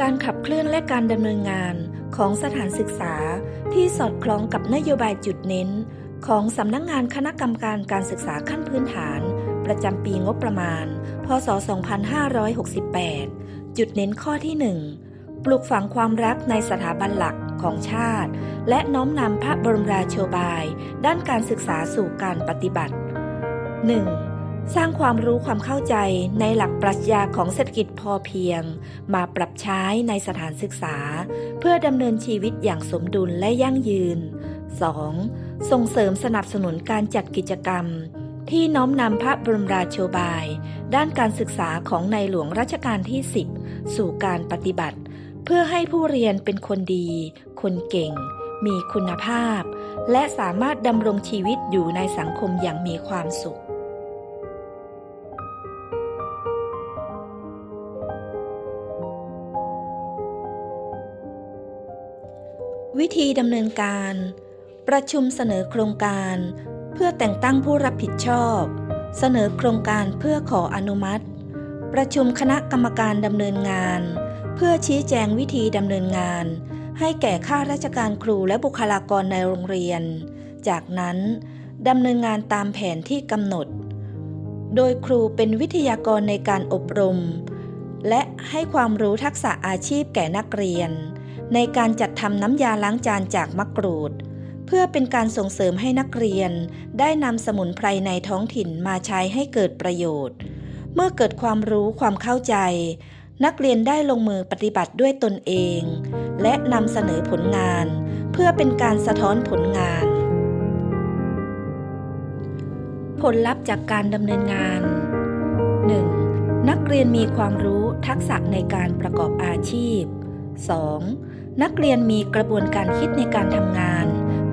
การขับเคลื่อนและการดำเนินงานของสถานศึกษาที่สอดคล้องกับนโยบายจุดเน้น ของสำนักงงานคณะกรรมการการศึกษาขั้นพื้นฐาน ประจำปีงบประมาณ พศ 2568 จุดเน้นข้อที่ 1 ปลูกฝังความรักในสถาบันหลักของชาติ และน้อมนำพระบรมราโชบาย ด้านการศึกษาสู่การปฏิบัติ 1. สร้างความรู้ความเข้าใจในหลักปรัชญาของเศรษฐกิจพอเพียง มาปรับใช้ในสถานศึกษา เพื่อดำเนินชีวิตอย่างสมดุลและยั่งยืน 2. ส่งเสริมสนับสนุนการจัดกิจกรรม ที่น้อมนำพระบรมราโชบาย ด้านการศึกษาของในหลวงรัชกาลที่ 10 สู่การปฏิบัติ เพื่อให้ผู้เรียนเป็นคนดี คนเก่ง มีคุณภาพ และสามารถดำรงชีวิตอยู่ในสังคมอย่างมีความสุข วิธีดำเนินการ ประชุมเสนอโครงการ เพื่อแต่งตั้งผู้รับผิดชอบ เสนอโครงการเพื่อขออนุมัติ ประชุมคณะกรรมการดำเนินงาน เพื่อชี้แจงวิธีดำเนินงาน ให้แก่ข้าราชการครูและบุคลากรในโรงเรียน จากนั้นดำเนินงานตามแผนที่กำหนด โดยครูเป็นวิทยากรในการอบรม และให้ความรู้ทักษะอาชีพแก่นักเรียน ในการจัดทำน้ำยาล้างจานจากมะกรูด เพื่อเป็นการส่งเสริมให้นักเรียน ได้นำสมุนไพรในท้องถิ่นมาใช้ให้เกิดประโยชน์ เมื่อเกิดความรู้ความเข้าใจ นักเรียนได้ลงมือปฏิบัติด้วยตนเอง และนำเสนอผลงาน เพื่อเป็นการสะท้อนผลงาน ผลลัพธ์จากการดำเนินงาน 1. นักเรียนมีความรู้ทักษะในการประกอบอาชีพ 2. 2. นักเรียนมีกระบวนการคิดในการทำงาน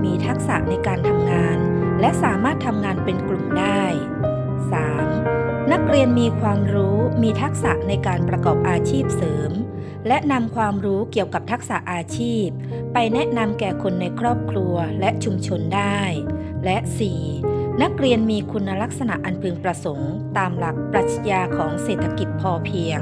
มีทักษะในการทำงาน และสามารถทำงานเป็นกลุ่มได้ 3. นักเรียนมีความรู้มีทักษะในการประกอบอาชีพเสริม และนำความรู้เกี่ยวกับทักษะอาชีพ ไปแนะนำแก่คนในครอบครัวและชุมชนได้ และ 4. นักเรียนมีคุณลักษณะอันพึงประสงค์ ตามหลักปรัชญาของเศรษฐกิจพอเพียง